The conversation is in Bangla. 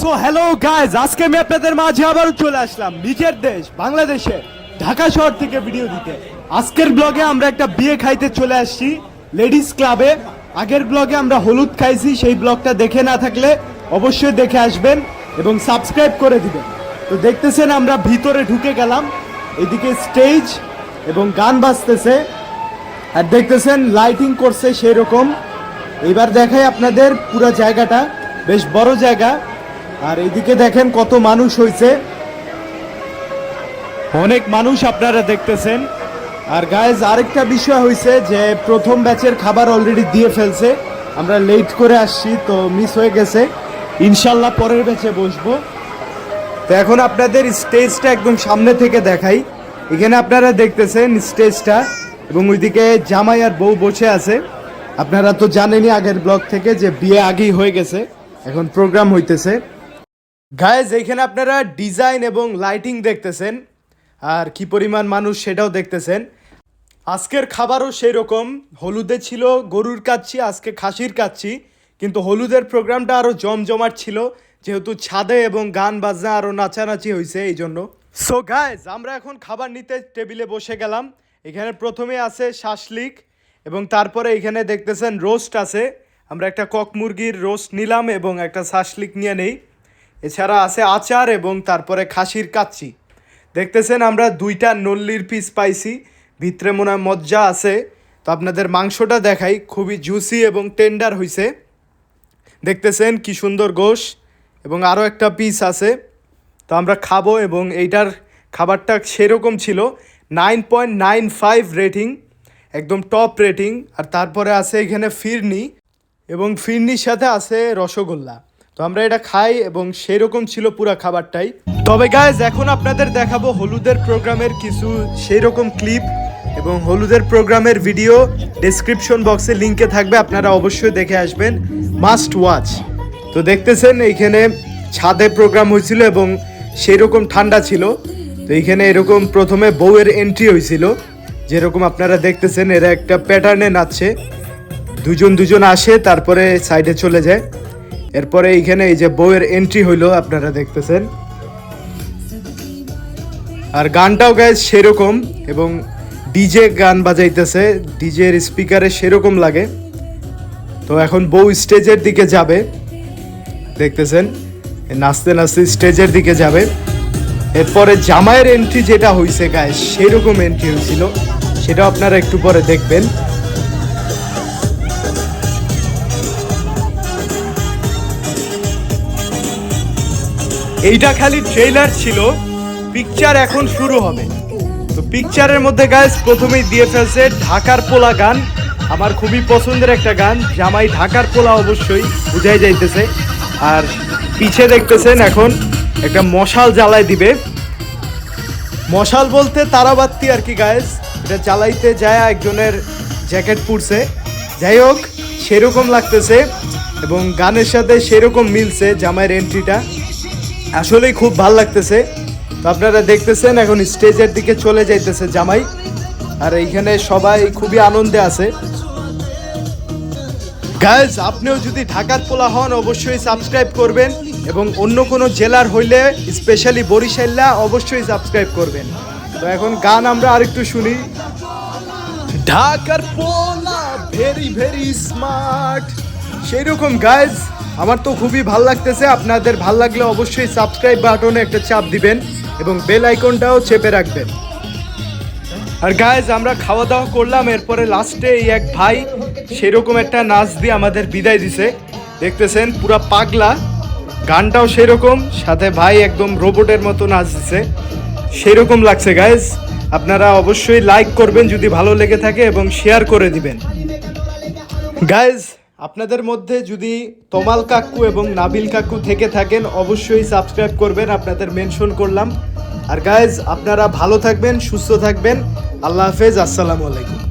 সো হ্যালো গাইজ আজকে আমি আপনাদের মাঝে আবার চলে আসলাম নিজের দেশ, বাংলাদেশে, ঢাকা শহর থেকে ভিডিও দিতে। আজকের ব্লগে আমরা একটা বিয়ে খাইতে চলে আসছি লেডিস ক্লাবে আগের ব্লগে আমরা হলুদ খাইছি, সেই ব্লগটা দেখে না থাকলে অবশ্যই দেখে আসবেন এবং সাবস্ক্রাইব করে দিবেন। তো দেখতেছেন আমরা ভিতরে ঢুকে গেলাম, এদিকে স্টেজ এবং গান বাজতেছে। আর দেখতেছেন লাইটিং করছে সেই রকম। এবার দেখাই আপনাদের পুরো জায়গাটা, বেশ বড় জায়গা। আর এদিকে দেখেন কত মানুষ হয়েছে অনেক মানুষ আপনারা দেখতেছেন। আর গায়েজ আরেকটা বিষয় হয়েছে যে প্রথম ব্যাচের খাবার অলরেডি দিয়ে ফেলছে। আমরা লেট করে আসছি, তো মিস হয়ে গেছে। ইনশাল্লাহ পরের ব্যাচে বসবো। তো এখন আপনাদের স্টেজটা একদম সামনে থেকে দেখাই। এখানে আপনারা দেখতেছেন স্টেজটা এবং ওইদিকে জামাই আর বউ বসে আছে। আপনারা তো জানেনই আগের ব্লগ থেকে যে বিয়ে আগেই হয়ে গেছে। এখন প্রোগ্রাম হইতেছে। গায়েজ এখানে আপনারা ডিজাইন এবং লাইটিং দেখতেছেন। আর কি পরিমাণ মানুষ সেটাও দেখতেছেন। আজকের খাবারও সেই রকম হলুদে ছিল গরুর কাচ্ছি, আজকে খাসির কাচ্ছি। কিন্তু হলুদের প্রোগ্রামটা আরও জমজমাট ছিল। যেহেতু ছাদে এবং গান বাজনা আরও নাচানাচি হয়েছে এই জন্য। সো গাইজ আমরা এখন খাবার নিতে টেবিলে বসে গেলাম। এখানে প্রথমে আছে শাসলিক এবং তারপরে এখানে দেখতেছেন রোস্ট আছে। আমরা একটা কক মুরগির রোস্ট নিলাম এবং একটা শাসলিক নিয়ে নেই। এছাড়া আছে আচার এবং তারপরে খাসির কাচ্চি। দেখতেছেন আমরা দুইটা নল্লির পিস পাইছি, ভিতরে মনে হয় মজ্জা আছে। তো আপনাদের মাংসটা দেখাই, খুবই জুসি এবং টেন্ডার হইছে। দেখতেছেন কি সুন্দর গোশ এবং আরও একটা পিস আছে। তো আমরা খাব এবং এইটার খাবারটা সেরকম ছিল nine point nine five rating একদম টপ রেটিং আর তারপরে আছে এখানে ফিরনি এবং ফিরনির সাথে আছে রসগোল্লা। তো আমরা এটা খাই এবং সেই রকম ছিল পুরো খাবারটাই। তবে গাইজ এখন আপনাদের দেখাবো হলুদের প্রোগ্রামের কিছু সেই রকম ক্লিপ এবং হলুদের প্রোগ্রামের ভিডিও ডেসক্রিপশন বক্সে লিঙ্কে থাকবে, আপনারা অবশ্যই দেখে আসবেন। মাস্ট ওয়াচ তো দেখতেছেন, এইখানে ছাদে প্রোগ্রাম হয়েছিল এবং সেই রকম ঠান্ডা ছিল। তো এইখানে এরকম প্রথমে বউয়ের এন্ট্রি হয়েছিল। যেরকম আপনারা দেখতেছেন, এরা একটা প্যাটার্নে নাচছে। দুজন দুজন আসে, তারপরে সাইডে চলে যায়। এরপরে এইখানে এই যে বউয়ের এন্ট্রি হইল, আপনারা দেখতেছেন। আর গানটাও গায়ে সেরকম, এবং ডিজে গান বাজাইতেছে ডিজের স্পিকারে সেরকম লাগে। তো এখন বউ স্টেজের দিকে যাবে, দেখতেছেন? নাচতে নাচতে স্টেজের দিকে যাবে। এরপরে জামাইয়ের এন্ট্রি যেটা হয়েছে গায়ে সেরকম এন্ট্রি হয়েছিল সেটা আপনারা একটু পরে দেখবেন। এইটা খালি ট্রেলার ছিল। পিকচার এখন শুরু হবে। তো পিকচারের মধ্যে গাইজ প্রথমেই দিয়ে ফেলছে ঢাকার পোলা গান। আমার খুবই পছন্দের একটা গান। জামাই ঢাকার পোলা অবশ্যই বুঝাই যাইতেছে। আর পিছে দেখতেছেন এখন একটা মশাল জ্বালায় দিবে। মশাল বলতে তারাবাত্তি আর কি গায়েস এটা জ্বালাইতে যায় একজনের জ্যাকেট পুড়ছে। যাই হোক, সেরকম লাগতেছে এবং গানের সাথে সেরকম মিলছে জামাইয়ের এন্ট্রিটা আসলেই খুব ভালো লাগতেছে। তো আপনারা দেখতেছেন এখন স্টেজের দিকে চলে যাইতেছে জামাই। আর এইখানে সবাই খুবই আনন্দে আছে। গাইজ আপনিও যদি ঢাকার পোলা হন, অবশ্যই সাবস্ক্রাইব করবেন এবং অন্য কোনো জেলার হইলে স্পেশালি বরিশাল্লা অবশ্যই সাবস্ক্রাইব করবেন। তো এখন গান আমরা আরেকটু শুনি। ঢাকার পোলা ভেরি ভেরি স্মার্ট সেই রকম গাইজ আমার তো খুবই ভালো লাগতেছে। আপনাদের ভালো লাগলে অবশ্যই সাবস্ক্রাইব বাটনে একটা চাপ দিবেন এবং বেল আইকনটাও চেপে রাখবেন। আর গাইজ আমরা খাওয়া দাওয়া করলাম, এরপরে লাস্টে এই এক ভাই সেরকম একটা নাচ দিয়ে আমাদের বিদায় দিছে। দেখতেছেন, পুরা পাগলা, গানটাও সেরকম, সাথে ভাই একদম রোবটের মতো নাচ দিছে। সেরকম লাগছে গাইজ আপনারা অবশ্যই লাইক করবেন যদি ভালো লেগে থাকে এবং শেয়ার করে দিবেন। গাইজ আপনাদের মধ্যে যদি তমাল কাকু এবং নাবিল কাকু থেকে থাকেন, অবশ্যই সাবস্ক্রাইব করবেন, আপনাদের মেনশন করলাম। আর গাইজ আপনারা ভালো থাকবেন, সুস্থ থাকবেন। আল্লাহ হাফেজ, আসসালামু আলাইকুম।